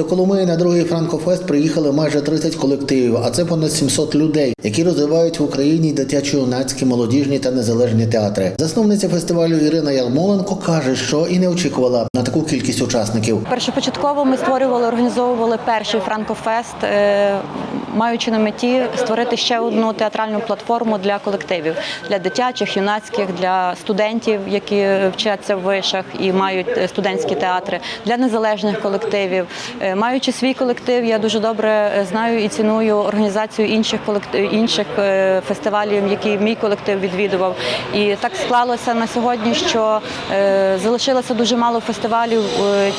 До Коломиї на другий Франкофест приїхали майже 30 колективів, а це понад 700 людей, які розвивають в Україні дитячо-юнацькі, молодіжні та незалежні театри. Засновниця фестивалю Ірина Ялмоленко каже, що і не очікувала на таку кількість учасників. Першопочатково ми створювали, організовували перший Франкофест, е, маючи на меті створити ще одну театральну платформу для колективів, для дитячих, юнацьких, для студентів, які вчаться в вишах і мають е, студентські театри, для незалежних колективів. Е, Маючи свій колектив, я дуже добре е, знаю і ціную організацію інших колектив, інших фестивалів, які мій колектив відвідував. І так склалося на сьогодні, що залишилося дуже мало фестивалів,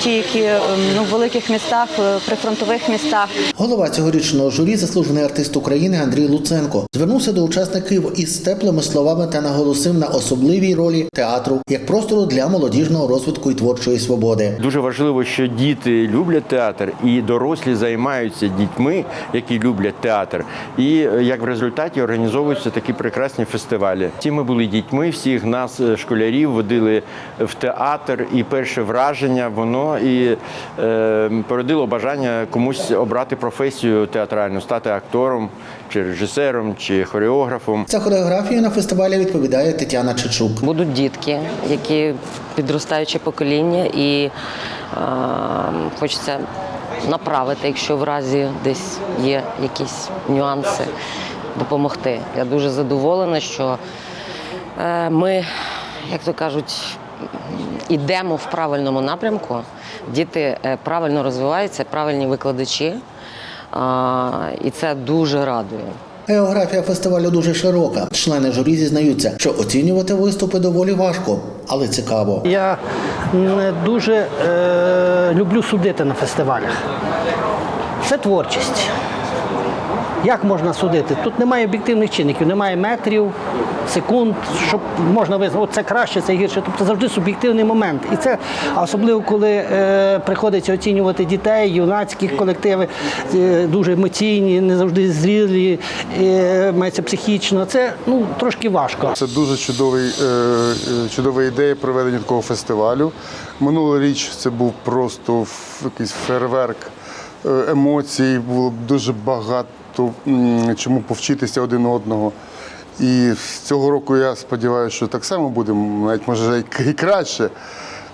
ті, які е, ну, в великих містах, прифронтових містах. Голова цьогорічного журі, заслужений артист України Андрій Луценко, звернувся до учасників із теплими словами та наголосив на особливій ролі театру як простору для молодіжного розвитку і творчої свободи. Дуже важливо, що діти люблять театр, і дорослі займаються дітьми, які люблять театр. І е, як в результаті організовуються такі прекрасні фестивалі. Всі ми були дітьми, всіх нас, е, школярів, водили в театр, і перше враження воно і е, породило бажання комусь обрати професію театральну, стати актором, чи режисером, чи хореографом. За хореографію на фестивалі відповідає Тетяна Чечук. Будуть дітки, які підростаюче покоління, і е, хочеться направити, якщо в разі десь є якісь нюанси, допомогти. Я дуже задоволена, що е, ми, як то кажуть, йдемо в правильному напрямку. Діти е, правильно розвиваються, правильні викладачі, і це дуже радує. Географія фестивалю дуже широка. Члени журі зізнаються, що оцінювати виступи доволі важко, але цікаво. Я не дуже е, люблю судити на фестивалях. Це творчість. Як можна судити? Тут немає об'єктивних чинників, немає метрів, секунд, щоб можна визнати, це краще, це гірше. Тобто завжди суб'єктивний момент. І це особливо, коли е, приходиться оцінювати дітей, юнацькі колективи, е, дуже емоційні, не завжди зрілі, е, мається психічно. Це ну, трошки важко. Це дуже чудовий, е, е, чудова ідея проведення такого фестивалю. Минулоріч це був просто якийсь фейерверк е, емоцій, було дуже багато м, чому повчитися один одного. І цього року я сподіваюся, що так само буде, навіть може і краще.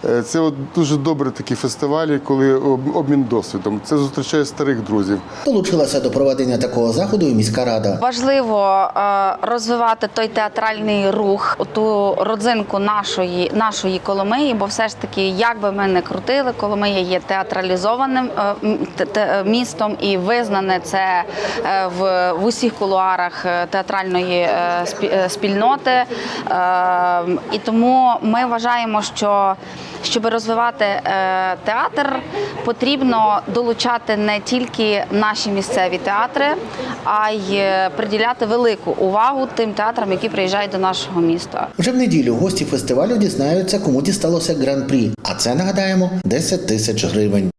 Е, Це от дуже добре такі фестивалі, коли об- обмін досвідом. Це зустрічає старих друзів. Долучилася до проведення такого заходу і міська рада. Важливо е, розвивати той театральний рух, ту родзинку нашої нашої Коломиї, бо все ж таки, як би ми не крутили, Коломия є театралізованим е, містом і визнане це в, в усіх кулуарах театральної спільноти. І тому ми вважаємо, що щоб розвивати е, театр, потрібно долучати не тільки наші місцеві театри, а й е, приділяти велику увагу тим театрам, які приїжджають до нашого міста. Вже в неділю гості фестивалю дізнаються, кому дісталося гран-прі. А це нагадаємо 10 тисяч гривень.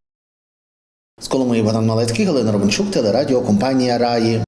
З Коломиї Богдан Малецький, Галина Романчук, телерадіокомпанія Раї.